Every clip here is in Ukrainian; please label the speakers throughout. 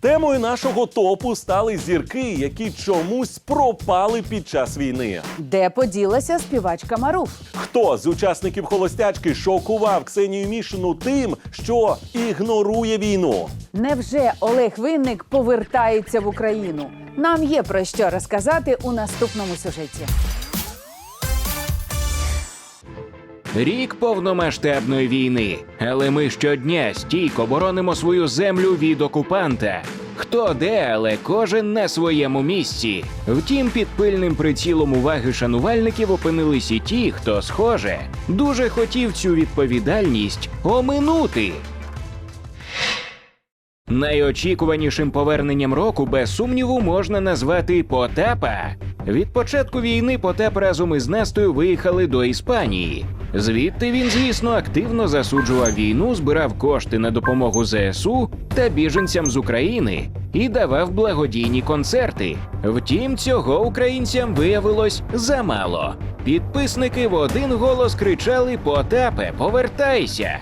Speaker 1: Темою нашого топу стали зірки, які чомусь пропали під час війни.
Speaker 2: Де поділася співачка Маруф?
Speaker 1: Хто з учасників холостячки шокував Ксенію Мішину тим, що ігнорує війну?
Speaker 2: Невже Олег Винник повертається в Україну? Нам є про що розказати у наступному сюжеті.
Speaker 3: Рік повномасштабної війни, але ми щодня стійко боронимо свою землю від окупанта. Хто де, але кожен на своєму місці. Втім, під пильним прицілом уваги шанувальників опинились і ті, хто, схоже, дуже хотів цю відповідальність оминути. Найочікуванішим поверненням року, без сумніву, можна назвати Потапа. Від початку війни Потап разом із Настою виїхали до Іспанії. Звідти він, звісно, активно засуджував війну, збирав кошти на допомогу ЗСУ та біженцям з України і давав благодійні концерти. Втім, цього українцям виявилось замало. Підписники в один голос кричали: Потапе, повертайся!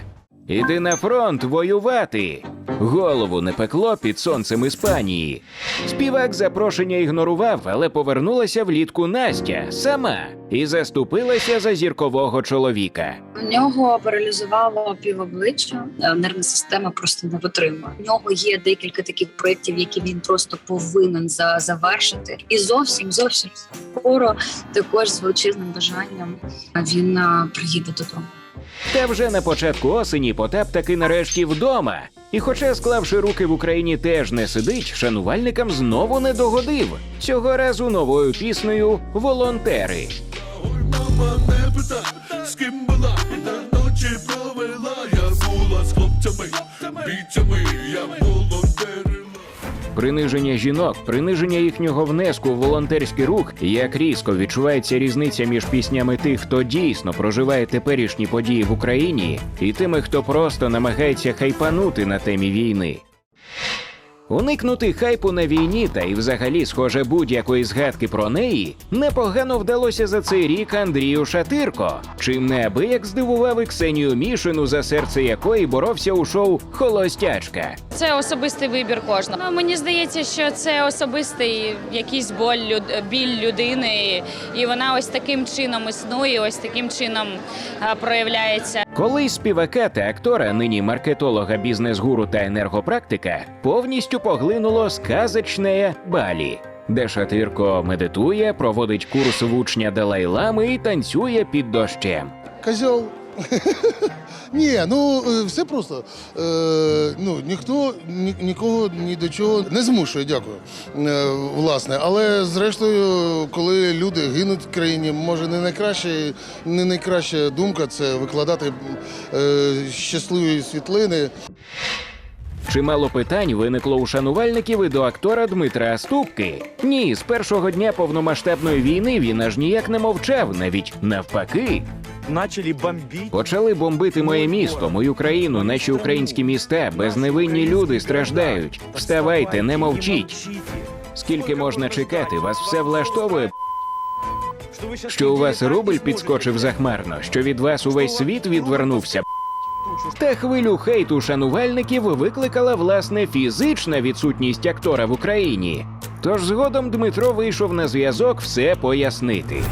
Speaker 3: Іди на фронт воювати. Голову не пекло під сонцем Іспанії. Співак запрошення ігнорував, але повернулася влітку Настя сама і заступилася за зіркового чоловіка.
Speaker 4: У нього паралізувало півобличчя, е, нервна система просто не витримує. У нього є декілька таких проєктів, які він просто повинен за завершити. І зовсім зовсім скоро, також з величезним бажанням він е, приїде додому.
Speaker 3: Та вже на початку осені Потап таки нарешті вдома. І, хоча склавши руки в Україні теж не сидить, шанувальникам знову не догодив. Цього разу новою піснею Волонтери.
Speaker 5: З ким була ночі провела. Я була з хлопцями, бійцями, я волонтерила.
Speaker 3: Приниження жінок, приниження їхнього внеску в волонтерський рух, як різко відчувається різниця між піснями тих, хто дійсно проживає теперішні події в Україні, і тими, хто просто намагається хайпанути на темі війни. Уникнути хайпу на війні та й взагалі, схоже, будь-якої згадки про неї непогано вдалося за цей рік Андрію Шатирко, чим неабияк здивував і Ксенію Мішину, за серце якої боровся у шоу Холостячка.
Speaker 6: Це особистий вибір кожного. Ну, Мені здається, що це особистий якийсь боль, біль людини, і вона ось таким чином існує, ось таким чином проявляється.
Speaker 3: Колись співака та актора, нині маркетолога, бізнес-гуру та енергопрактика, повністю поглинуло сказочне Балі, де Шатирко медитує, проводить курс в учня Далай-Лами і танцює під дощем.
Speaker 7: Козел. Ні, ну е, все просто. Е, ну, ніхто ні, нікого ні до чого не змушує, дякую. Е, власне, але зрештою, коли люди гинуть в країні, може не найкраще, не найкраща думка це викладати е, щасливі світлини.
Speaker 3: Чимало питань виникло у шанувальників і до актора Дмитра Ступки. Ні, з першого дня повномасштабної війни він аж ніяк не мовчав, навіть навпаки.
Speaker 8: Начали бомбить.
Speaker 3: Почали бомбити моє місто, мою країну, наші українські міста. Безневинні люди страждають. Вставайте, не мовчіть. Скільки можна чекати? Вас все влаштовує? Що у вас рубль підскочив захмарно, що від вас увесь світ відвернувся. Та хвилю хейту шанувальників викликала власне фізична відсутність актора в Україні. Тож згодом Дмитро вийшов на зв'язок все пояснити.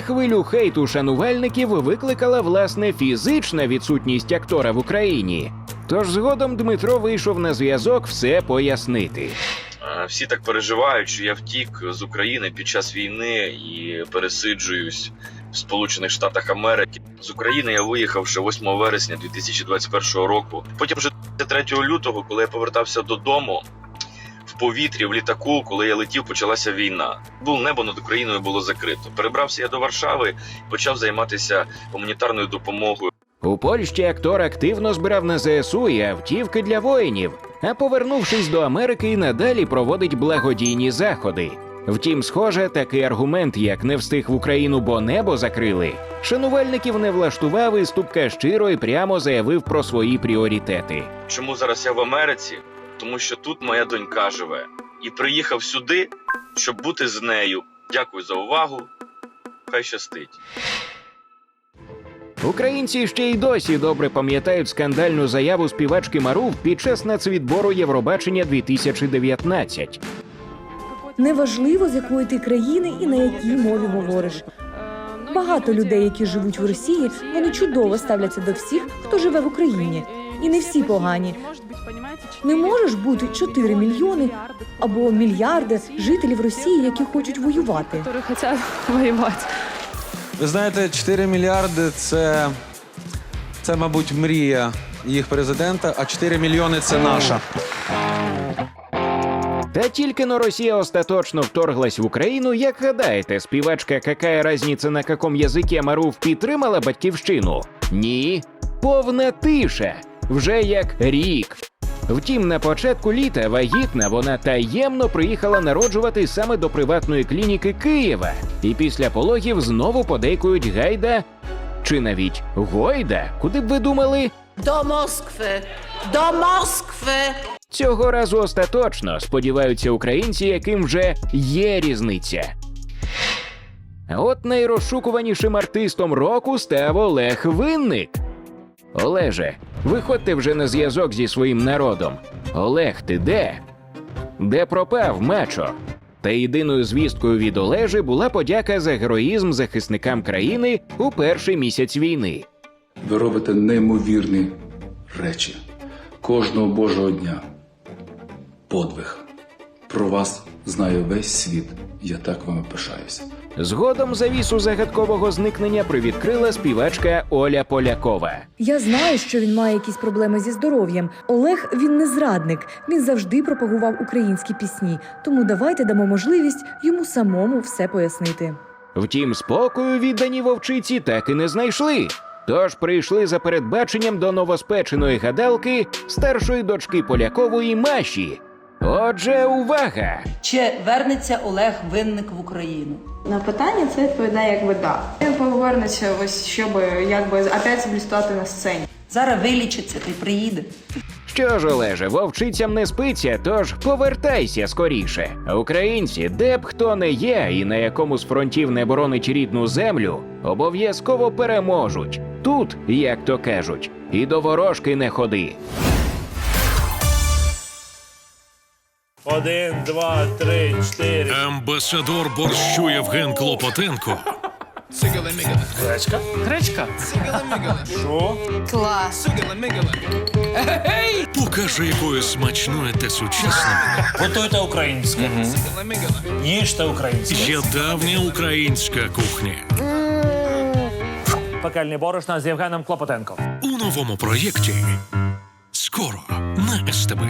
Speaker 3: Хвилю хейту шанувальників викликала власне фізична відсутність актора в Україні. Тож згодом Дмитро вийшов на зв'язок все пояснити.
Speaker 9: Е, Всі так переживають, що я втік з України під час війни і пересиджуюсь в Сполучених Штатах Америки. З України я виїхав ще 8 вересня 2021 року. Потім вже 3 лютого, коли я повертався додому. В повітрі, в літаку, коли я летів, почалася війна. Було небо над Україною було закрито. Перебрався я до Варшави, і почав займатися гуманітарною допомогою.
Speaker 3: У Польщі актор активно збирав на ЗСУ і автівки для воїнів, а повернувшись до Америки, і надалі проводить благодійні заходи. Втім, схоже, такий аргумент, як не встиг в Україну, бо небо закрили, шанувальників не влаштував і Ступка щиро і прямо заявив про свої пріоритети.
Speaker 9: Чому зараз я в Америці? Тому що тут моя донька живе. І приїхав сюди, щоб бути з нею. Дякую за увагу. Хай щастить.
Speaker 3: Українці ще й досі добре пам'ятають скандальну заяву співачки Марув під час нацвідбору Євробачення 2019.
Speaker 10: Неважливо, з якої ти країни і на якій мові говориш. Багато людей, які живуть в Росії, вони чудово ставляться до всіх, хто живе в Україні. І не всі погані. Не можеш бути 4 мільйони або мільярди жителів Росії, які хочуть воювати.
Speaker 11: Ви знаєте, 4 мільярди це, це, мабуть, мрія їх президента, а 4 мільйони це наша.
Speaker 3: Та тільки но Росія остаточно вторглась в Україну, як гадаєте, співачка «Какая разниця на каком язикі Марув підтримала батьківщину? Ні. Повна тиша. Вже як рік. Втім, на початку літа вагітна вона таємно приїхала народжувати саме до приватної клініки Києва. І після пологів знову подейкують гайда чи навіть Гойда, куди б ви думали?
Speaker 12: До Москви! До Москви!
Speaker 3: Цього разу остаточно сподіваються українці, яким вже є різниця. От найрозшукуванішим артистом року став Олег Винник. Олеже, виходьте вже на зв'язок зі своїм народом. Олег, ти де? Де пропав мачо? Та єдиною звісткою від Олежі була подяка за героїзм захисникам країни у перший місяць війни.
Speaker 13: Ви робите неймовірні речі кожного божого дня. Подвиг. Про вас знає весь світ. Я так вами пишаюся.
Speaker 3: Згодом завісу загадкового зникнення привідкрила співачка Оля Полякова.
Speaker 10: Я знаю, що він має якісь проблеми зі здоров'ям. Олег він не зрадник. Він завжди пропагував українські пісні. Тому давайте дамо можливість йому самому все пояснити.
Speaker 3: Втім, спокою віддані вовчиці так і не знайшли. Тож прийшли за передбаченням до новоспеченої гадалки старшої дочки Полякової Маші. Отже, увага!
Speaker 12: Чи вернеться Олег Винник в Україну?
Speaker 14: На питання це відповідає якби да. Він повернеться ось щоб якби опять блістати на сцені.
Speaker 12: Зараз вилічиться та й приїде.
Speaker 3: Що ж, Олеже, вовчицям не спиться, тож повертайся скоріше. Українці, де б хто не є і на якому з фронтів не боронить рідну землю, обов'язково переможуть. Тут, як то кажуть, і до ворожки не ходи.
Speaker 5: Один, два, три, чотири. Амбасадор борщу Євген Клопотенко.
Speaker 8: Гречка? Гречка. Що?
Speaker 12: Клас.
Speaker 5: Покаже, якою смачною та сучасною
Speaker 8: Готуйте українське. Їжте українське.
Speaker 5: є давня українська кухня.
Speaker 8: Пекельні борошна з Євгеном Клопотенком.
Speaker 5: У новому проєкті. Скоро на СТБ.